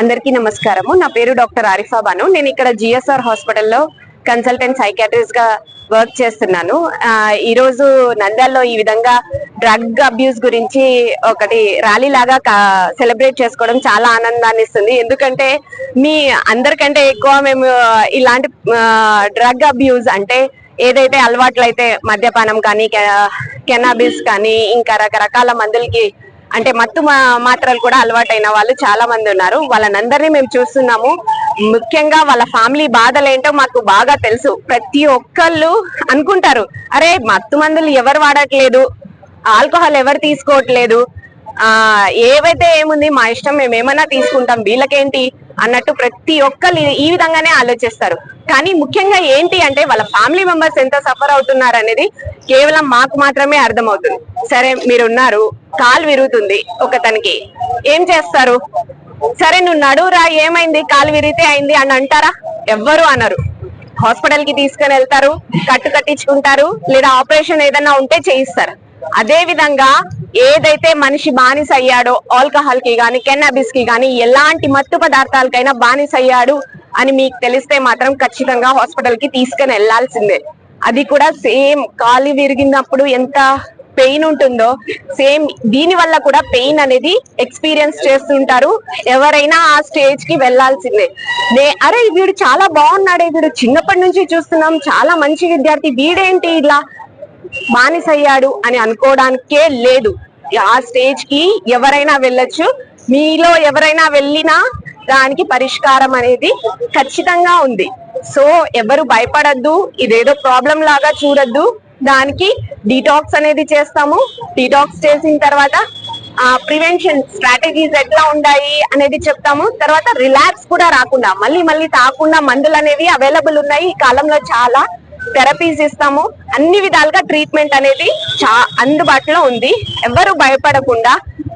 అందరికీ నమస్కారము. నా పేరు డాక్టర్ ఆరిఫా బాను. నేను ఇక్కడ జిఎస్ఆర్ హాస్పిటల్లో కన్సల్టెంట్ సైకాట్రిస్ట్గా వర్క్ చేస్తున్నాను. ఈరోజు ఈ రోజు నంద్యాలలో ఈ విధంగా డ్రగ్ అబ్యూస్ గురించి ఒకటి ర్యాలీ లాగా సెలబ్రేట్ చేసుకోవడం చాలా ఆనందాన్ని ఇస్తుంది. ఎందుకంటే మీ అందరికంటే ఎక్కువ మేము ఇలాంటి డ్రగ్ అబ్యూస్ అంటే ఏదైతే అలవాట్లు అయితే మద్యపానం కానీ కెనాబిస్ కానీ ఇంకా రకరకాల మందులకి అంటే మత్తు మాత్రలు కూడా అలవాటైన వాళ్ళు చాలా మంది ఉన్నారు. వాళ్ళనందరినీ మేము చూస్తున్నాము. ముఖ్యంగా వాళ్ళ ఫ్యామిలీ బాధలేంటో మాకు బాగా తెలుసు. ప్రతి ఒక్కళ్ళు అనుకుంటారు అరే మత్తు మందులు ఎవరు వాడట్లేదు? ఆల్కహాల్ ఎవరు తీసుకోవట్లేదు? ఆ ఏవైతే ఏముంది మా ఇష్టం మేము ఏమైనా తీసుకుంటాం. వీళ్ళకేంటి? అన్నట్టు ప్రతి ఒక్కరు ఈ- విధంగానే ఆలోచిస్తారు. కానీ ముఖ్యంగా ఏంటి అంటే వాళ్ళ ఫ్యామిలీ మెంబర్స్ ఎంత సఫర్ అవుతున్నారు అనేది కేవలం మాకు మాత్రమే అర్థమవుతుంది. సరే మీరున్నారు కాలు విరుగుతుంది ఒకతనికి. ఏం చేస్తారు? సరే నువ్వు నడువురా ఏమైంది? కాలు విరిగితే అయింది అని అంటారా? ఎవ్వరు అనరు. హాస్పిటల్కి తీసుకుని వెళ్తారు కట్టు కట్టించుకుంటారు లేదా ఆపరేషన్ ఏదైనా ఉంటే చేయిస్తారు. అదే విధంగా ఏదైతే మనిషి బానిస అయ్యాడో ఆల్కహాల్కి గాని కెన్నాబిస్కి గాని ఎలాంటి మత్తు పదార్థాలకైనా బానిస అయ్యాడు అని మీకు తెలిస్తే మాత్రం ఖచ్చితంగా హాస్పిటల్కి తీసుకుని వెళ్ళాల్సిందే అది కూడా సేమ్ కాలి విరిగినప్పుడు ఎంత పెయిన్ ఉంటుందో సేమ్ దీని వల్ల కూడా పెయిన్ అనేది ఎక్స్పీరియన్స్ చేస్తుంటారు. ఎవరైనా ఆ స్టేజ్కి వెళ్ళాల్సిందే నే అరే వీడు చాలా బాగున్నాడే వీడు చిన్నప్పటి నుంచి చూస్తున్నాం చాలా మంచి విద్యార్థి వీడేంటి ఇలా బానిసయ్యాడు అని అనుకోవడానికే లేదు. ఆ స్టేజ్కి ఎవరైనా వెళ్ళొచ్చు. మీలో ఎవరైనా వెళ్ళినా దానికి పరిష్కారం అనేది ఖచ్చితంగా ఉంది. సో ఎవరు భయపడద్దు ఇదేదో ప్రాబ్లం లాగా చూడద్దు. దానికి డీటాక్స్ అనేది చేస్తాము. డీటాక్స్ చేసిన తర్వాత ఆ ప్రివెన్షన్ స్ట్రాటజీస్ ఎట్లా ఉన్నాయి అనేది చెప్తాము. తర్వాత రిలాక్స్ కూడా రాకుండా మళ్ళీ మళ్ళీ తాకుండా మందులు అనేవి అవైలబుల్ ఉన్నాయి ఈ కాలంలో చాలా. థెరపీస్ ఇస్తాము. అన్ని విధాలుగా ట్రీట్మెంట్ అనేది చా అందుబాటులో ఉంది. ఎవరు భయపడకుండా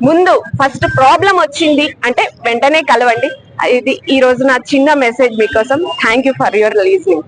ముందు ఫస్ట్ ప్రాబ్లం వచ్చింది అంటే వెంటనే కలవండి. ఇది ఈ రోజు నా చిన్న మెసేజ్ మీకోసం. Thank you for your listening